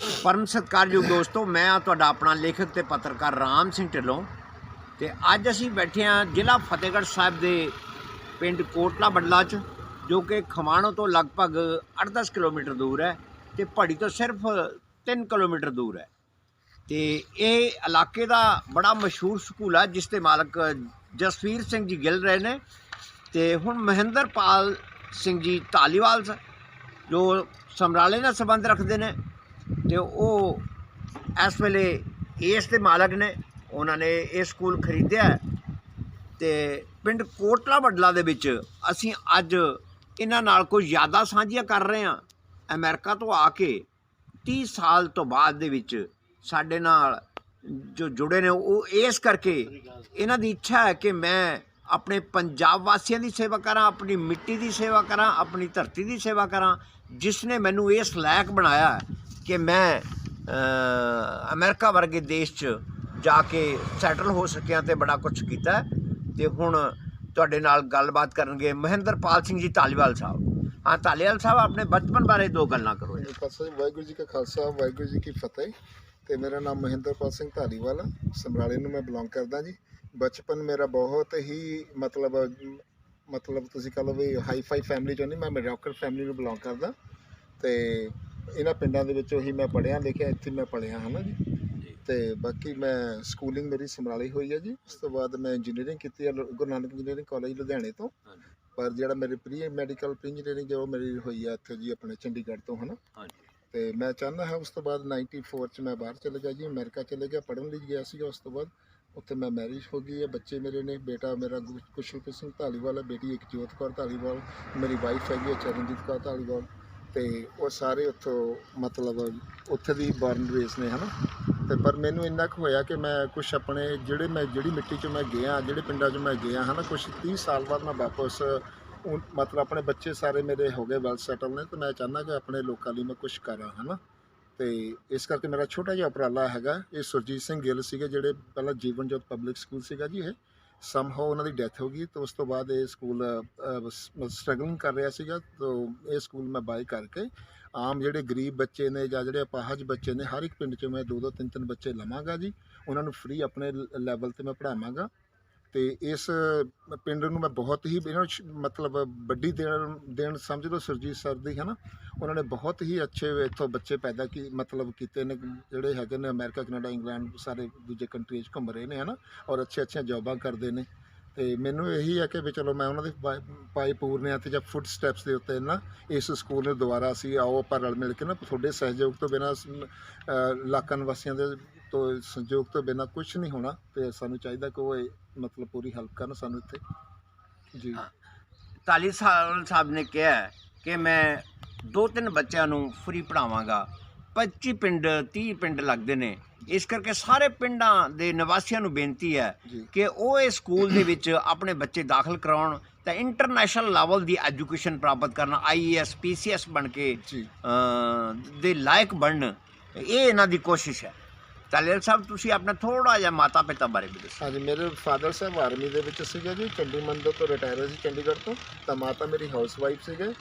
ਪਰਮ ਸਤਿਕਾਰਯੋਗ ਦੋਸਤੋ, ਮੈਂ ਆ ਤੁਹਾਡਾ ਆਪਣਾ ਲੇਖਕ ਤੇ ਪੱਤਰਕਾਰ ਰਾਮ ਸਿੰਘ ਢਿੱਲੋਂ ਤੇ ਅੱਜ ਅਸੀਂ ਬੈਠੇ ਹਾਂ ਜ਼ਿਲ੍ਹਾ ਫਤਿਹਗੜ੍ਹ ਸਾਹਿਬ ਦੇ ਪਿੰਡ ਕੋਟਲਾ ਬੱਡਲਾ 'ਚ, ਜੋ ਕਿ ਖਮਾਣੋ ਤੋਂ ਲਗਭਗ 8-10 ਕਿਲੋਮੀਟਰ ਦੂਰ ਹੈ ਤੇ ਪੜੀ ਤੋਂ ਸਿਰਫ 3 ਕਿਲੋਮੀਟਰ ਦੂਰ ਹੈ। ਤੇ ਇਹ ਇਲਾਕੇ ਦਾ ਬੜਾ ਮਸ਼ਹੂਰ ਸਕੂਲ ਹੈ ਜਿਸ ਦੇ ਮਾਲਕ ਜਸਵੀਰ ਸਿੰਘ ਜੀ ਗਿੱਲ ਰਹੇ ਨੇ ਤੇ ਹੁਣ ਮਹਿੰਦਰਪਾਲ ਸਿੰਘ ਜੀ ਧਾਲੀਵਾਲ ਜੋ ਸਮਰਾਲੇ ਨਾਲ ਸੰਬੰਧ ਰੱਖਦੇ ਨੇ ਤੇ ਉਹ ਇਸ ਵੇਲੇ ਇਸ ਦੇ ਮਾਲਕ ਨੇ, ਉਹਨਾਂ ਨੇ ਇਹ ਸਕੂਲ ਖਰੀਦਿਆ ਹੈ ਤੇ ਪਿੰਡ ਕੋਟਲਾ ਬੱਡਲਾ ਦੇ ਵਿੱਚ ਅਸੀਂ ਅੱਜ ਇਹਨਾਂ ਨਾਲ ਕੋਈ ਯਾਦਾਂ ਸਾਂਝੀਆਂ ਕਰ ਰਹੇ ਹਾਂ। ਅਮਰੀਕਾ ਤੋਂ ਆ ਕੇ 30 ਸਾਲ ਤੋਂ ਬਾਅਦ ਦੇ ਵਿੱਚ ਸਾਡੇ ਨਾਲ ਜੋ ਜੁੜੇ ਨੇ, ਉਹ ਇਸ ਕਰਕੇ ਇਹਨਾਂ ਦੀ ਇੱਛਾ ਹੈ ਕਿ ਮੈਂ ਆਪਣੇ ਪੰਜਾਬ ਵਾਸੀਆਂ ਦੀ ਸੇਵਾ ਕਰਾਂ, ਆਪਣੀ ਮਿੱਟੀ ਦੀ ਸੇਵਾ ਕਰਾਂ, ਆਪਣੀ ਧਰਤੀ ਦੀ ਸੇਵਾ ਕਰਾਂ, ਜਿਸ ਨੇ ਮੈਨੂੰ ਇਸ ਲਾਇਕ ਬਣਾਇਆ ਕਿ ਮੈਂ ਅ, ਅਮਰੀਕਾ ਵਰਗੇ ਦੇਸ਼ 'ਚ ਜਾ ਕੇ ਸੈਟਲ ਹੋ ਸਕਿਆ ਤੇ ਬੜਾ ਕੁਝ ਕੀਤਾ ਹੈ। ਤੇ ਹੁਣ ਤੁਹਾਡੇ ਨਾਲ ਗੱਲਬਾਤ ਕਰਨਗੇ ਮਹਿੰਦਰਪਾਲ ਸਿੰਘ ਜੀ ਧਾਲੀਵਾਲ ਸਾਹਿਬ। ਹਾਂ ਧਾਲੀਵਾਲ ਸਾਹਿਬ ਆਪਣੇ ਬਚਪਨ ਬਾਰੇ ਦੋ ਗੱਲਾਂ ਕਰੋ ਜੀ। ਵਾਹਿਗੁਰੂ ਜੀ ਕਾ ਖਾਲਸਾ ਵਾਹਿਗੁਰੂ ਜੀ ਕੀ ਫਤਿਹ। ਤੇ ਮੇਰਾ ਨਾਮ ਮਹਿੰਦਰਪਾਲ ਸਿੰਘ ਧਾਲੀਵਾਲ ਆ। ਸਮਰਾਲੇ ਨੂੰ ਮੈਂ ਬਿਲੋਂਗ ਕਰਦਾ ਜੀ। ਬਚਪਨ ਮੇਰਾ ਬਹੁਤ ਹੀ ਮਤਲਬ ਮਤਲਬ ਤੁਸੀਂ ਕਹ ਲਓ ਵੀ ਹਾਈ ਫਾਈ ਫੈਮਿਲੀ ਚੋਂ ਨਹੀਂ ਮੈਂ ਮੈਡੀਓਕਰ ਫੈਮਿਲੀ ਨੂੰ ਬਿਲੋਂਗ ਕਰਦਾ। ਤੇ ਇਹਨਾਂ ਪਿੰਡਾਂ ਦੇ ਵਿੱਚੋਂ ਹੀ ਮੈਂ ਪੜ੍ਹਿਆ ਲਿਖਿਆ ਇੱਥੇ ਮੈਂ ਪੜ੍ਹਿਆ ਹਾਂ ਨਾ ਜੀ। ਤੇ ਬਾਕੀ ਮੈਂ ਸਕੂਲਿੰਗ ਮੇਰੀ ਸਮਰਾਲੇ ਹੋਈ ਹੈ ਜੀ। ਉਸ ਤੋਂ ਬਾਅਦ ਮੈਂ ਇੰਜੀਨੀਅਰਿੰਗ ਕੀਤੀ ਹੈ ਲੁ- ਗੁਰੂ ਨਾਨਕ ਇੰਜੀਨੀਅਰਿੰਗ ਕਾਲਜ ਲੁਧਿਆਣੇ ਤੋਂ। ਹਾਂਜੀ। ਪਰ ਜਿਹੜਾ ਮੇਰੇ ਪ੍ਰੀ ਮੈਡੀਕਲ ਪ੍ਰੀ ਇੰਜੀਨੀਅਰਿੰਗ ਜੋ ਮੇਰੀ ਹੋਈ ਹੈ ਇੱਥੇ ਜੀ ਆਪਣੇ ਚੰਡੀਗੜ੍ਹ ਤੋਂ ਹਨਾ। ਹਾਂਜੀ। ਤੇ ਮੈਂ ਚਾਹੁੰਦਾ ਹਾਂ ਉਸ ਤੋਂ ਬਾਅਦ 94 ਚ ਮੈਂ ਬਾਹਰ ਚਲੇ ਗਿਆ ਜੀ ਅਮਰੀਕਾ ਚਲੇ ਗਿਆ ਪੜ੍ਹਨ ਲਈ ਗਿਆ ਸੀਗਾ ਉਸ ਤੋਂ ਬਾਅਦ। ਉੱਥੇ ਮੈਂ ਮੈਰਿਜ ਹੋ ਗਈ ਹੈ ਬੱਚੇ ਮੇਰੇ ਨੇ ਬੇਟਾ ਮੇਰਾ ਗੁ- ਕੁਸ਼ਲਪ੍ਰੀਤ ਸਿੰਘ ਧਾਲੀਵਾਲ ਹੈ ਬੇਟੀ ਇੱਕ ਜੋਤ ਕੌਰ ਧਾਲੀਵਾਲ ਮੇਰੀ ਵਾਈਫ ਹੈਗੀ ਹੈ ਚਰਨਜੀਤ ਕੌਰ ਧਾਲੀਵਾਲ। ਤੇ ਉਹ ਸਾਰੇ ਉੱਥੋਂ ਮਤਲਬ ਉੱਥੇ ਦੀ ਬਰਨ ਰੇਸ ਨੇ, ਹਨਾ? ਤੇ ਪਰ ਮੈਨੂੰ ਇੰਨਾ ਕੁ ਹੋਇਆ ਕਿ ਮੈਂ ਕੁਝ ਆਪਣੇ ਜਿਹੜੇ ਮੈਂ, ਜਿਹੜੀ ਮਿੱਟੀ 'ਚ ਮੈਂ ਗਿਆ, ਜਿਹੜੇ ਪਿੰਡਾਂ 'ਚ ਮੈਂ ਗਿਆ, ਹਨਾ ਕੁਝ 30 ਸਾਲ ਬਾਅਦ ਮੈਂ ਵਾਪਸ ਉਹ ਮਤਲਬ ਆਪਣੇ ਬੱਚੇ ਸਾਰੇ ਮੇਰੇ ਹੋ ਗਏ ਵੈਲ ਸੈਟਲ ਨੇ, ਤੇ ਮੈਂ ਚਾਹੁੰਦਾ ਕਿ ਆਪਣੇ ਲੋਕਾਂ ਲਈ ਮੈਂ ਕੁਝ ਕਰਾਂ, ਹਨਾ? ਤੇ ਇਸ ਕਰਕੇ ਮੇਰਾ ਛੋਟਾ ਜਿਹਾ ਉਪਰਾਲਾ ਹੈਗਾ, ਇਹ ਸੁਰਜੀਤ ਸਿੰਘ ਗਿੱਲ ਸੀਗੇ, ਜਿਹੜੇ ਪਹਿਲਾਂ ਜੀਵਨ ਜੋਤ ਪਬਲਿਕ ਸਕੂਲ ਸੀਗਾ ਜੀ ਇਹ। ਸਮਹਾਉ ਉਹਨਾਂ ਦੀ ਡੈਥ ਹੋ ਗਈ, ਤੇ ਉਸ ਤੋਂ ਬਾਅਦ ਇਹ ਸਕੂਲ ਸਟਰਗਲਿੰਗ ਕਰ ਰਿਹਾ ਸੀਗਾ, ਤਾਂ ਇਹ ਸਕੂਲ ਮੈਂ ਬਾਈ ਕਰਕੇ ਆਮ ਜਿਹੜੇ ਗਰੀਬ ਬੱਚੇ ਨੇ ਜਾਂ ਜਿਹੜੇ ਅਪਾਹਜ ਬੱਚੇ ਨੇ, ਹਰ ਇੱਕ ਪਿੰਡ 'ਚ ਮੈਂ ਦੋ ਦੋ ਤਿੰਨ ਤਿੰਨ ਬੱਚੇ ਲਵਾਂਗਾ ਜੀ। ਉਹਨਾਂ ਨੂੰ ਫ੍ਰੀ ਆਪਣੇ ਲੈਵਲ ਤੇ ਮੈਂ ਪੜ੍ਹਾਵਾਂਗਾ। ਤੇ ਇਸ ਪਿੰਡ ਨੂੰ ਮੈਂ ਬਹੁਤ ਹੀ ਇਹਨਾਂ ਨੂੰ ਮਤਲਬ ਵੱਡੀ ਦੇਣ ਦੇਣ ਸਮਝ ਲਓ ਸੁਰਜੀਤ ਸਰ ਦੀ ਹੈ ਨਾ ਉਹਨਾਂ ਨੇ ਬਹੁਤ ਹੀ ਅੱਛੇ ਇੱਥੋਂ ਬੱਚੇ ਪੈਦਾ ਕੀ, ਮਤਲਬ ਕੀਤੇ ਨੇ, ਜਿਹੜੇ ਹੈਗੇ ਨੇ ਅਮਰੀਕਾ, ਕੈਨੇਡਾ, ਇੰਗਲੈਂਡ, ਸਾਰੇ ਦੂਜੇ ਕੰਟਰੀਜ਼ ਘੁੰਮ ਰਹੇ ਨੇ ਹੈ ਨਾ ਔਰ ਅੱਛੇ ਅੱਛੇ ਜੌਬਾਂ ਕਰਦੇ ਨੇ। ਤੇ ਮੈਨੂੰ ਇਹੀ ਹੈ ਕਿ ਵੀ ਚਲੋ ਮੈਂ ਉਹਨਾਂ ਦੇ ਪਾ- ਪਾਏ ਪੂਰਨਿਆਂ ਤੇ ਜਾਂ ਫੁੱਟ ਸਟੈਪਸ ਦੇ ਉੱਤੇ ਨਾ ਇਸ ਸਕੂਲ ਨੂੰ ਦੁਬਾਰਾ ਅਸੀਂ ਆਓ, ਆਪਾਂ ਰਲ ਮਿਲ ਕੇ ਨਾ ਤੁਹਾਡੇ ਸਹਿਯੋਗ ਤੋਂ ਬਿਨਾਂ ਇਲਾਕਾ ਨਿਵਾਸੀਆਂ ਦੇ ਤੋਂ ਸਹਿਯੋਗ ਤੋਂ ਬਿਨਾਂ ਕੁਝ ਨਹੀਂ ਹੋਣਾ, ਤੇ ਸਾਨੂੰ ਚਾਹੀਦਾ ਕਿ ਉਹ ਇਹ ਮਤਲਬ ਪੂਰੀ ਹੈਲਪ ਕਰਨ ਸਾਨੂੰ ਇੱਥੇ? ਜੀ। ਧਾਲੀਵਾਲ ਸਾਹਿਬ ਨੇ ਕਿਹਾ ਕਿ ਮੈਂ ਦੋ ਤਿੰਨ ਬੱਚਿਆਂ ਨੂੰ ਫ੍ਰੀ ਪੜਾਵਾਂਗਾ 25 ਪਿੰਡ 30 ਪਿੰਡ ਲੱਗਦੇ ਨੇ। ਇਸ ਕਰਕੇ ਸਾਰੇ ਪਿੰਡਾਂ ਦੇ ਨਿਵਾਸੀਆਂ ਨੂੰ ਬੇਨਤੀ ਹੈ ਕਿ ਉਹ ਇਸ ਸਕੂਲ ਦੇ ਵਿੱਚ ਆਪਣੇ ਬੱਚੇ ਦਾਖਲ ਕਰਾਉਣ ਤਾਂ ਇੰਟਰਨੈਸ਼ਨਲ ਲੈਵਲ ਦੀ ਐਜੂਕੇਸ਼ਨ ਪ੍ਰਾਪਤ ਕਰਨਾ ਆਈਐਸ ਪੀਸੀਐਸ ਬਣ ਕੇ ਦੇ ਲਾਇਕ ਬਣਨ। ਇਹ ਇਹਨਾਂ ਦੀ ਕੋਸ਼ਿਸ਼ ਹੈ। ਤਾਲੀਵਾਲ ਸਾਹਿਬ ਤੁਸੀਂ ਆਪਣਾ ਥੋੜਾ ਜਿਹਾ ਮਾਤਾ ਪਿਤਾ ਬਾਰੇ ਵੀ ਦੱਸੋ। ਹਾਂਜੀ ਮੇਰੇ ਫਾਦਰ ਸਾਹਿਬ ਆਰਮੀ ਦੇ ਵਿੱਚ ਸੀਗੇ ਜੀ ਚੰਡੀ ਮੰਦਰ ਤੋਂ ਰਿਟਾਇਰ ਹੋਏ ਸੀ ਚੰਡੀਗੜ੍ਹ ਤੋਂ। ਤਾਂ ਮਾਤਾ ਮੇਰੀ ਹਾਊਸ ਵਾਈਫ ਸੀਗੇ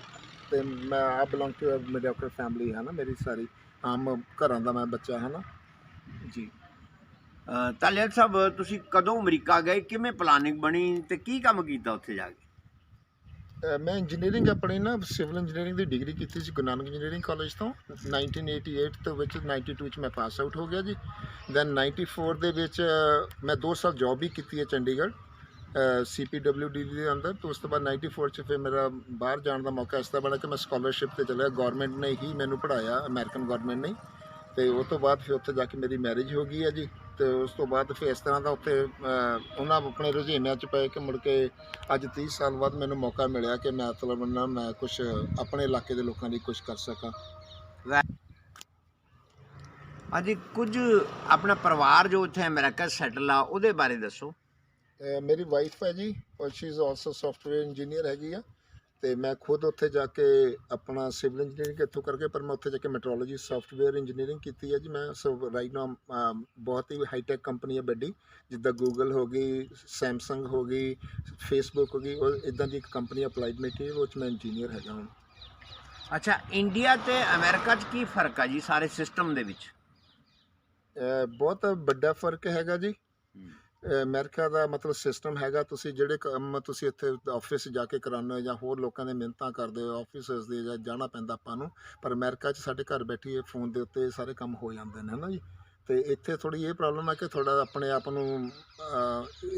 ਤੇ ਮੈਂ ਆ ਬਿਲੋਂਗ ਟੂ ਮਿਡਿਓਕਰ ਫੈਮਿਲੀ ਹੈ ਨਾ ਮੇਰੀ ਸਾਰੀ ਆਮ ਘਰਾਂ ਦਾ ਮੈਂ ਬੱਚਾ ਹਾਂ ਨਾ। ਜੀ। ਅ, ਤਾਲੀਵਾਲ ਸਾਹਿਬ ਤੁਸੀਂ ਕਦੋਂ ਅਮਰੀਕਾ ਗਏ? ਕਿਵੇਂ ਪਲਾਨਿੰਗ ਬਣੀ? ਤੇ ਕੀ ਕੰਮ ਕੀਤਾ ਉੱਥੇ ਜਾ ਕੇ? ਮੈਂ ਇੰਜੀਨੀਅਰਿੰਗ ਆਪਣੀ ਨਾ ਸਿਵਲ ਇੰਜੀਨੀਅਰਿੰਗ ਦੀ ਡਿਗਰੀ ਕੀਤੀ ਸੀ ਗੁਰੂ ਨਾਨਕ ਇੰਜੀਨੀਅਰਿੰਗ ਕਾਲਜ ਤੋਂ 1988 ਤੋਂ ਵਿੱਚ 92 ਚ ਮੈਂ ਪਾਸ ਆਊਟ ਹੋ ਗਿਆ ਜੀ। ਦੈਨ 94 ਦੇ ਵਿੱਚ ਮੈਂ 2 ਸਾਲ ਜੌਬ ਵੀ ਕੀਤੀ ਹੈ ਚੰਡੀਗੜ੍ਹ ਸੀਪੀਡਬਲਯੂਡੀ ਦੇ ਅੰਦਰ। ਤੋਂ ਉਸ ਤੋਂ ਬਾਅਦ 94 ਚ ਫਿਰ ਮੇਰਾ ਬਾਹਰ ਜਾਣ ਦਾ ਮੌਕਾ ਇਸ ਤਰ੍ਹਾਂ ਬਣਾ ਕਿ ਮੈਂ ਸਕਾਲਰਸ਼ਿਪ ਤੇ ਚਲਿਆ। ਗਵਰਨਮੈਂਟ ਨੇ ਹੀ ਮੈਨੂੰ ਪੜਾਇਆ ਅਮਰੀਕਨ ਗਵਰਨਮੈਂਟ ਨੇ ਤੇ ਉਸ ਤੋਂ ਬਾਅਦ ਫਿਰ ਉੱਥੇ ਜਾ ਕੇ ਮੇਰੀ ਮੈਰਿਜ ਹੋ ਗਈ ਹੈ ਜੀ। ਤੇ ਉਸ ਤੋਂ ਬਾਅਦ ਫਿਰ ਇਸ ਤਰ੍ਹਾਂ ਦਾ ਉੱਥੇ ਉਹਨਾਂ ਆਪਣੇ ਰੁਝੇਵਿਆਂ ਚ ਪਏ ਕਿ ਮੁੜ ਕੇ ਅੱਜ 30 ਸਾਲ ਬਾਅਦ ਮੈਨੂੰ ਮੌਕਾ ਮਿਲਿਆ ਕਿ ਮੈਂ ਮਤਲਬ ਨਾ ਮੈਂ ਕੁਝ ਆਪਣੇ ਇਲਾਕੇ ਦੇ ਲੋਕਾਂ ਲਈ ਕੁਝ ਕਰ ਸਕਾਂ। ਹਾਂਜੀ ਕੁਝ ਆਪਣਾ ਪਰਿਵਾਰ ਜੋ ਉੱਥੇ ਅਮਰੀਕਾ ਸੈਟਲ ਆ ਉਹਦੇ ਬਾਰੇ ਦੱਸੋ। ਮੇਰੀ ਵਾਈਫ ਹੈ ਜੀ ਔਰ she is also software engineer ਹੈਗੀ ਆ। ਤੇ ਮੈਂ ਖੁਦ ਉੱਥੇ ਜਾ ਕੇ ਆਪਣਾ ਸਿਵਲ ਇੰਜੀਨੀਅਰਿੰਗ ਇੱਥੋਂ ਕਰਕੇ ਪਰ ਮੈਂ ਉੱਥੇ ਜਾ ਕੇ ਮੈਟਰੋਲੋਜੀ ਸੌਫਟਵੇਅਰ ਇੰਜੀਨੀਅਰਿੰਗ ਕੀਤੀ ਹੈ ਜੀ। ਮੈਂ ਸੋ ਰਾਈਟ ਨਾਮ ਬਹੁਤ ਹੀ ਹਾਈਟੈਕ ਕੰਪਨੀ ਹੈ ਵੱਡੀ ਜਿੱਦਾਂ ਗੂਗਲ ਹੋ ਗਈ ਸੈਮਸੰਗ ਹੋ ਗਈ ਫੇਸਬੁੱਕ ਹੋ ਗਈ ਉਹ ਇਦਾਂ ਦੀ ਇੱਕ ਕੰਪਨੀ ਅਪਲਾਈਡ ਮੈਟੀਰੀਅਲ ਉਹ 'ਚ ਮੈਂ ਇੰਜੀਨੀਅਰ ਹੈਗਾ ਹਾਂ ਅੱਛਾ ਇੰਡੀਆ ਤੇ ਅਮਰੀਕਾ 'ਚ ਕੀ ਫ਼ਰਕ ਆ ਜੀ ਸਾਰੇ ਸਿਸਟਮ ਦੇ ਵਿੱਚ? ਬਹੁਤ ਵੱਡਾ ਫ਼ਰਕ ਹੈਗਾ ਜੀ। ਅਮਰੀਕਾ ਦਾ ਮਤਲਬ ਸਿਸਟਮ ਹੈਗਾ, ਤੁਸੀਂ ਜਿਹੜੇ ਕੰਮ ਤੁਸੀਂ ਇੱਥੇ ਆਫਿਸ ਜਾ ਕੇ ਕਰਾਉਂਦੇ ਹੋ ਜਾਂ ਹੋਰ ਲੋਕਾਂ ਦੇ ਮਿਹਨਤਾਂ ਕਰਦੇ ਹੋ ਆਫਿਸਸ ਦੇ ਜਾਂ ਜਾਣਾ ਪੈਂਦਾ ਆਪਾਂ ਨੂੰ, ਪਰ ਅਮਰੀਕਾ 'ਚ ਸਾਡੇ ਘਰ ਬੈਠੀ ਫੋਨ ਦੇ ਉੱਤੇ ਸਾਰੇ ਕੰਮ ਹੋ ਜਾਂਦੇ ਨੇ, ਹਨਾ ਜੀ? ਤੇ ਇੱਥੇ ਥੋੜੀ ਇਹ ਪ੍ਰੋਬਲਮ ਹੈ ਕਿ ਥੋੜਾ ਆਪਣੇ ਆਪ ਨੂੰ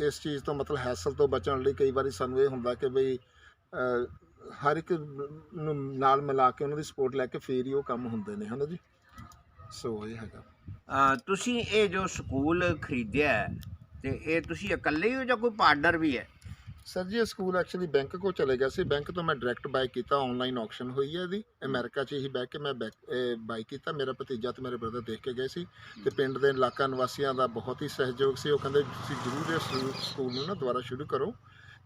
ਇਸ ਚੀਜ਼ ਤੋਂ ਮਤਲਬ ਹੈਸਲ ਤੋਂ ਬਚਣ ਲਈ ਕਈ ਵਾਰੀ ਸਾਨੂੰ ਇਹ ਹੁੰਦਾ ਕਿ ਬਈ ਹਰ ਇੱਕ ਨੂੰ ਨਾਲ ਮਿਲਾ ਕੇ ਉਹਨਾਂ ਦੀ ਸਪੋਰਟ ਲੈ ਕੇ ਫੇਰ ਹੀ ਉਹ ਕੰਮ ਹੁੰਦੇ ਨੇ, ਹਨਾ ਜੀ? ਸੋ ਇਹ ਹੈਗਾ। ਤੁਸੀਂ ਇਹ ਜੋ ਸਕੂਲ ਖਰੀਦਿਆ ਤੇ ਇਹ ਤੁਸੀਂ ਇਕੱਲੇ ਹੀ ਹੋ ਜਾਂ ਕੋਈ ਪਾਰਟਨਰ ਵੀ ਹੈ? ਸਰ ਜੀ, ਇਹ ਸਕੂਲ ਐਕਚੁਅਲੀ ਬੈਂਕ ਕੋ ਚਲੇ ਗਿਆ ਸੀ। ਬੈਂਕ ਤੋਂ ਮੈਂ ਡਾਇਰੈਕਟ ਬਾਈ ਕੀਤਾ ਆਨਲਾਈਨ ਆਕਸ਼ਨ ਹੋਈ ਹੈ ਇਹਦੀ। ਅਮਰੀਕਾ 'ਚ ਹੀ ਬਹਿ ਕੇ ਮੈਂ ਬਾਈ ਕੀਤਾ। ਮੇਰਾ ਭਤੀਜਾ ਤੇ ਮੇਰੇ ਬ੍ਰਦਰ ਦੇਖ ਕੇ ਗਏ ਸੀ। ਤੇ ਪਿੰਡ ਦੇ ਇਲਾਕਾ ਨਿਵਾਸੀਆਂ ਦਾ ਬਹੁਤ ਹੀ ਸਹਿਯੋਗ ਸੀ। ਉਹ ਕਹਿੰਦੇ, ਤੁਸੀਂ ਜ਼ਰੂਰ ਇਸ ਸਕੂ- ਸਕੂਲ ਨੂੰ ਨਾ ਦੁਬਾਰਾ ਸ਼ੁਰੂ ਕਰੋ।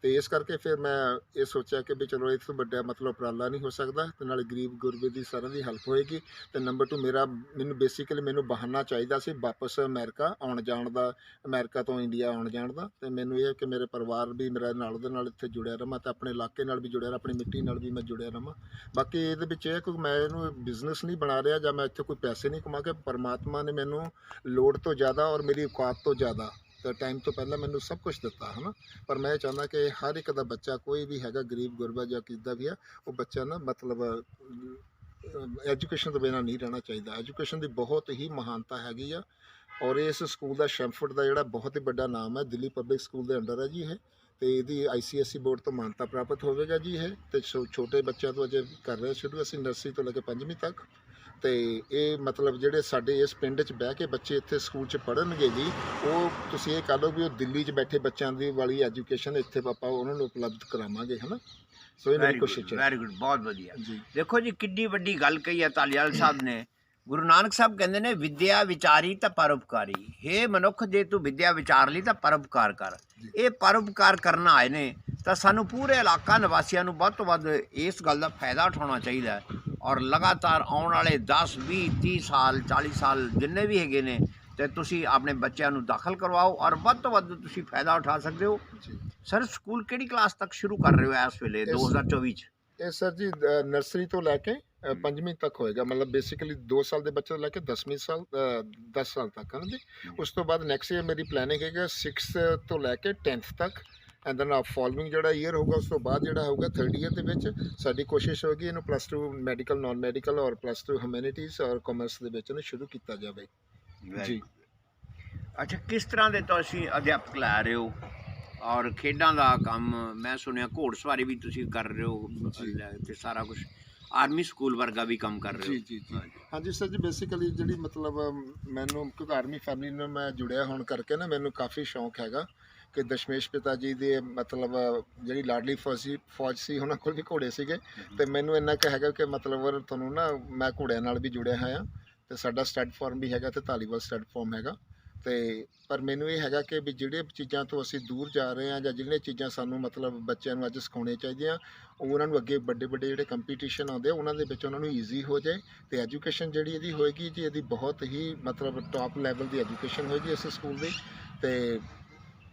ਤੇ ਇਸ ਕਰਕੇ ਫਿਰ ਮੈਂ ਇਹ ਸੋਚਿਆ ਕਿ ਵੀ ਚਲੋ ਇਸ ਤੋਂ ਵੱਡਾ ਮਤਲਬ ਉਪਰਾਲਾ ਨਹੀਂ ਹੋ ਸਕਦਾ ਤੇ ਨਾਲੇ ਗਰੀਬ ਗੁਰਬੇ ਦੀ ਸਾਰਿਆਂ ਦੀ ਹੈਲਪ ਹੋਏਗੀ। ਤੇ ਨੰਬਰ 2 ਮੇਰਾ ਮੈਨੂੰ ਬੇਸਿਕਲੀ ਮੈਨੂੰ ਬਹਾਨਾ ਚਾਹੀਦਾ ਸੀ ਵਾਪਸ ਅਮਰੀਕਾ ਆਉਣ ਜਾਣ ਦਾ, ਅਮਰੀਕਾ ਤੋਂ ਇੰਡੀਆ ਆਉਣ ਜਾਣ ਦਾ। ਤੇ ਮੈਨੂੰ ਇਹ ਹੈ ਕਿ ਮੇਰੇ ਪਰਿਵਾਰ ਵੀ ਮੇਰਾ ਨਾਲ ਦੇ ਨਾਲ ਇੱਥੇ ਜੁੜਿਆ ਰਹਾਂ ਤੇ ਆਪਣੇ ਇਲਾਕੇ ਨਾਲ ਵੀ ਜੁੜਿਆ ਰਹਾਂ ਆਪਣੀ ਮਿੱਟੀ ਨਾਲ ਵੀ ਮੈਂ ਜੁੜਿਆ ਰਹਾਂ ਬਾਕੀ ਇਹਦੇ ਵਿੱਚ ਇਹ ਕਿ ਮੈਂ ਇਹਨੂੰ ਬਿਜ਼ਨਸ ਨਹੀਂ ਬਣਾ ਰਿਹਾ ਜਾਂ ਮੈਂ ਇੱਥੇ ਕੋਈ ਪੈਸੇ ਨਹੀਂ ਕਮਾ ਕੇ, ਪਰਮਾਤਮਾ ਨੇ ਮੈਨੂੰ ਲੋੜ ਤੋਂ ਜ਼ਿਆਦਾ ਔਰ ਮੇਰੀ ਔਕਾਤ ਤੋਂ ਜ਼ਿਆਦਾ ਟਾਈਮ ਤੋਂ ਪਹਿਲਾਂ ਮੈਨੂੰ ਸਭ ਕੁਝ ਦਿੱਤਾ, ਹਨਾ? ਪਰ ਮੈਂ ਇਹ ਚਾਹੁੰਦਾ ਕਿ ਹਰ ਇੱਕ ਦਾ ਬੱਚਾ ਕੋਈ ਵੀ ਹੈਗਾ, ਗਰੀਬ, ਗੁਰਬਾ ਜਾਂ ਕਿੱਦਾਂ ਵੀ ਆ, ਉਹ ਬੱਚਾ ਨਾ ਮਤਲਬ ਐਜੂਕੇਸ਼ਨ ਤੋਂ ਬਿਨਾਂ ਨਹੀਂ ਰਹਿਣਾ ਚਾਹੀਦਾ। ਐਜੂਕੇਸ਼ਨ ਦੀ ਬਹੁਤ ਹੀ ਮਹਾਨਤਾ ਹੈਗੀ ਆ ਔਰ ਇਸ ਸਕੂਲ ਦਾ ਸ਼ੈਂਫਰਡ ਦਾ ਜਿਹੜਾ ਬਹੁਤ ਹੀ ਵੱਡਾ ਨਾਮ ਹੈ, ਦਿੱਲੀ ਪਬਲਿਕ ਸਕੂਲ ਦੇ ਅੰਡਰ ਹੈ ਜੀ ਇਹ ਤੇ ਇਹਦੀ ਆਈਸੀਐਸਸੀ ਬੋਰਡ ਤੋਂ ਮਾਨਤਾ ਪ੍ਰਾਪਤ ਹੋਵੇਗਾ ਜੀ ਇਹ ਤੇ ਛੋ- ਛੋਟੇ ਬੱਚਿਆਂ ਤੋਂ ਅਜੇ ਕਰ ਰਹੇ ਸ਼ੁਰੂ, ਅਸੀਂ ਨਰਸਰੀ ਤੋਂ ਲੈ ਕੇ ਪੰਜਵੀਂ ਤੱਕ ਤੇ ਇਹ ਮਤਲਬ ਜਿਹੜੇ ਸਾਡੇ ਇਸ ਪਿੰਡ 'ਚ ਬਹਿ ਕੇ ਬੱਚੇ ਇੱਥੇ ਸਕੂਲ 'ਚ ਪੜ੍ਹਨਗੇ ਜੀ ਉਹ ਤੁਸੀਂ ਇਹ ਕਹ ਲਓ ਵੀ ਉਹ ਦਿੱਲੀ 'ਚ ਬੈਠੇ ਬੱਚਿਆਂ ਦੀ ਵਾਲੀ ਐਜੂਕੇਸ਼ਨ ਇੱਥੇ ਆਪਾਂ ਉਹਨਾਂ ਨੂੰ ਉਪਲਬਧ ਕਰਾਵਾਂਗੇ ਹਨਾ? ਸੋ ਇਹ ਮੇਰੀ ਕੋਸ਼ਿਸ਼ ਹੈ। ਵੈਰੀ ਗੁੱਡ ਬਹੁਤ ਵਧੀਆ। ਜੀ। ਦੇਖੋ ਜੀ ਕਿੱਡੀ ਵੱਡੀ ਗੱਲ ਕਹੀ ਹੈ ਤਾਲੀਵਾਲ ਸਾਹਿਬ ਨੇ। ਗੁਰੂ ਨਾਨਕ ਸਾਹਿਬ ਕਹਿੰਦੇ ਨੇ ਵਿਦਿਆ ਵਿਚਾਰੀ ਤਾਂ ਪਰਉਪਕਾਰੀ ਹੇ ਮਨੁੱਖ ਜੇ ਤੂੰ ਵਿਦਿਆ ਵਿਚਾਰ ਲਈ ਤਾਂ ਪਰਉਪਕਾਰ ਕਰ। ਇਹ ਪਰਉਪਕਾਰ ਕਰਨ ਆਏ ਨੇ ਤਾਂ ਸਾਨੂੰ ਪੂਰੇ ਇਲਾਕਾ ਨਿਵਾਸੀਆਂ ਨੂੰ ਵੱਧ ਤੋਂ ਵੱਧ ਇਸ ਗੱਲ ਦਾ ਫਾਇਦਾ ਉਠਾਉਣਾ ਚਾਹੀਦਾ ਹੈ। ਔਰ ਲਗਾਤਾਰ ਆਉਣ ਵਾਲੇ 10 20 30 ਸਾਲ 40 ਸਾਲ ਜਿੰਨੇ ਵੀ ਹੈਗੇ ਨੇ ਤੇ ਤੁਸੀਂ ਆਪਣੇ ਬੱਚਿਆਂ ਨੂੰ ਦਾਖਲ ਕਰਵਾਓ ਔਰ ਵੱਧ ਤੋਂ ਵੱਧ ਤੁਸੀਂ ਫਾਇਦਾ ਉਠਾ ਸਕਦੇ ਹੋ। ਸਰ ਸਕੂਲ ਕਿਹੜੀ ਕਲਾਸ ਤੱਕ ਸ਼ੁਰੂ ਕਰ ਰਹੇ ਹੋ ਇਸ ਵੇਲੇ ਇਸ- 2024 ਚ? ਇਹ ਸਰ ਜੀ ਨਰਸਰੀ ਤੋਂ ਲੈ ਕੇ ਪੰਜਵੀਂ ਤੱਕ ਹੋਏਗਾ ਮਤਲਬ ਬੇਸਿਕਲੀ 2 ਸਾਲ ਦੇ ਬੱਚੇ ਤੋਂ ਲੈ ਕੇ 10ਵੀਂ ਸਾਲ 10 ਸਾਲ ਤੱਕ ਹਨ ਜੀ। ਉਸ ਤੋਂ ਬਾਅਦ ਨੈਕਸਟ ਈਅਰ ਮੇਰੀ ਪਲੈਨਿੰਗ ਹੈਗਾ 6th ਤੋਂ ਲੈ ਕੇ 10th ਤੱਕ ਐਂਡ ਦੈਨ ਆ ਫੋਲੋਇੰਗ ਜਿਹੜਾ ਈਅਰ ਹੋਊਗਾ ਉਸ ਤੋਂ ਬਾਅਦ ਜਿਹੜਾ ਹੋਊਗਾ 3rd ਈਅਰ ਦੇ ਵਿੱਚ ਸਾਡੀ ਕੋਸ਼ਿਸ਼ ਹੋਗੀ ਇਹਨੂੰ ਪਲੱਸ 2 ਮੈਡੀਕਲ ਨਾਨ ਮੈਡੀਕਲ ਔਰ ਪਲੱਸ 2 ਹਿਊਮੈਨਿਟੀਜ਼ ਔਰ ਕਾਮਰਸ ਦੇ ਵਿੱਚ ਇਹਨੂੰ ਸ਼ੁਰੂ ਕੀਤਾ ਜਾਵੇ। ਜੀ। ਅੱਛਾ ਕਿਸ ਤਰ੍ਹਾਂ ਦੇ ਤੁਸੀਂ ਅਧਿਆਪਕ ਲੈ ਰਹੇ ਹੋ? ਔਰ ਖੇਡਾਂ ਦਾ ਕੰਮ ਮੈਂ ਸੁਣਿਆ ਘੋੜਸਵਾਰੀ ਵੀ ਤੁਸੀਂ ਕਰ ਰਹੇ ਹੋ ਤੇ ਸਾਰਾ ਕੁਝ ਆਰਮੀ ਸਕੂਲ ਵਰਗਾ ਵੀ ਕੰਮ ਕਰ ਰਹੇ ਹੋ। ਜੀ ਜੀ ਜੀ। ਹਾਂਜੀ ਸਰ ਜੀ ਬੇਸਿਕਲੀ ਜਿਹੜੀ ਮਤਲਬ ਮੈਨੂੰ ਕਿਉਂਕਿ ਆਰਮੀ ਫੈਮਿਲੀ ਨਾਲ ਮੈਂ ਜੁੜਿਆ ਹੋਣ ਕਰਕੇ ਨਾ ਮੈਨੂੰ ਕਾਫੀ ਸ਼ੌਂਕ ਹੈਗਾ। ਕਿ ਦਸ਼ਮੇਸ਼ ਪਿਤਾ ਜੀ ਦੇ ਮਤਲਬ, ਜਿਹੜੀ ਲਾਡਲੀ ਫੌਜੀ ਫੌਜ ਸੀ, ਉਹਨਾਂ ਕੋਲ ਵੀ ਘੋੜੇ ਸੀਗੇ। ਤੇ ਮੈਨੂੰ ਇੰਨਾ ਕੁ ਹੈਗਾ ਕਿ ਮਤਲਬ ਤੁਹਾਨੂੰ ਨਾ, ਮੈਂ ਘੋੜਿਆਂ ਨਾਲ ਵੀ ਜੁੜਿਆ ਹੋਇਆ ਤੇ ਸਾਡਾ ਸਟੱਡ ਫਾਰਮ ਵੀ ਹੈਗਾ, ਤੇ ਧਾਲੀਵਾਲ ਸਟੱਡ ਫਾਰਮ ਹੈਗਾ। ਤੇ ਪਰ ਮੈਨੂੰ ਇਹ ਹੈਗਾ ਕਿ ਵੀ ਜਿਹੜੇ ਚੀਜ਼ਾਂ ਤੋਂ ਅਸੀਂ ਦੂਰ ਜਾ ਰਹੇ ਹਾਂ, ਜਾਂ ਜਿਹੜੀਆਂ ਚੀਜ਼ਾਂ ਸਾਨੂੰ ਮਤਲਬ ਬੱਚਿਆਂ ਨੂੰ ਅੱਜ ਸਿਖਾਉਣੀਆਂ ਚਾਹੀਦੀਆਂ, ਉਹ ਉਹਨਾਂ ਨੂੰ ਅੱਗੇ ਵੱਡੇ ਵੱਡੇ ਜਿਹੜੇ ਕੰਪੀਟੀਸ਼ਨ ਆਉਂਦੇ ਆ, ਉਹਨਾਂ ਦੇ ਵਿੱਚ ਉਹਨਾਂ ਨੂੰ ਈਜ਼ੀ ਹੋ ਜਾਏ। ਤੇ ਐਜੂਕੇਸ਼ਨ ਜਿਹੜੀ ਇਹਦੀ ਹੋਏਗੀ ਜੀ, ਇਹਦੀ ਬਹੁਤ ਹੀ ਮਤਲਬ ਟਾਪ ਲੈਵਲ ਦੀ ਐਜੂਕੇਸ਼ਨ ਹੋਏਗੀ ਇਸ ਸਕੂਲ ਦੀ। ਤੇ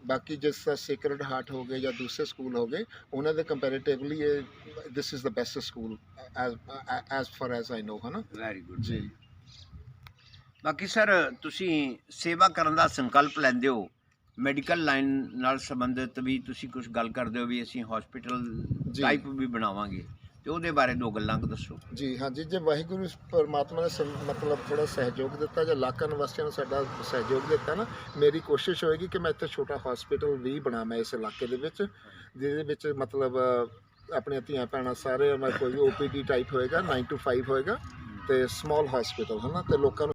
ਬਾਕੀ ਜਿਸ ਤਰ੍ਹਾਂ ਸੇਕਰਡ ਹਾਰਟ ਹੋ ਗਏ ਜਾਂ ਦੂਸਰੇ ਸਕੂਲ ਹੋ ਗਏ ਉਹਨਾਂ ਦੇ ਕੰਪੈਰੀਟਿਵਲੀ ਇਹ this is the best school as as far as I know ਹਨਾ? ਵੈਰੀ ਗੁੱਡ ਜੀ। ਬਾਕੀ ਸਰ ਤੁਸੀਂ ਸੇਵਾ ਕਰਨ ਦਾ ਸੰਕਲਪ ਲੈਂਦੇ ਹੋ। ਮੈਡੀਕਲ ਲਾਈਨ ਨਾਲ ਸੰਬੰਧਿਤ ਵੀ ਤੁਸੀਂ ਕੁਝ ਗੱਲ ਕਰਦੇ ਹੋ ਵੀ ਅਸੀਂ ਹਸਪੀਟਲ। ਟਾਈਪ ਵੀ ਬਣਾਵਾਂਗੇ। ਤੇ ਉਹਦੇ ਬਾਰੇ ਦੋ ਗੱਲਾਂ ਦੱਸੋ। ਜੀ ਹਾਂਜੀ ਜੇ ਵਾਹਿਗੁਰੂ ਪਰਮਾਤਮਾ ਨੇ ਸੰ- ਮਤਲਬ ਥੋੜਾ ਸਹਿਯੋਗ ਦਿੱਤਾ ਜਾਂ ਇਲਾਕਾ ਨਿਵਾਸੀਆਂ ਨੂੰ ਸਾਡਾ ਸਹਿਯੋਗ ਦਿੱਤਾ ਨਾ ਮੇਰੀ ਕੋਸ਼ਿਸ਼ ਹੋਏਗੀ ਕਿ ਮੈਂ ਇੱਥੇ ਛੋਟਾ ਹਸਪੀਟਲ ਵੀ ਬਣਾਵਾਂ ਇਸ ਇਲਾਕੇ ਦੇ ਵਿੱਚ ਜਿਹਦੇ ਵਿੱਚ ਮਤਲਬ ਅ, ਆਪਣੀਆਂ ਧੀਆਂ ਭੈਣਾਂ ਸਾਰੇ ਮੈਂ ਕੋਈ ਓਪੀਡੀ ਟਾਈਪ ਹੋਏਗਾ 9 ਟੂ 5 ਹੋਏਗਾ ਤੇ ਸਮਾਲ ਹਸਪੀਟਲ ਹਨਾ ਤੇ ਲੋਕਾਂ ਨੂੰ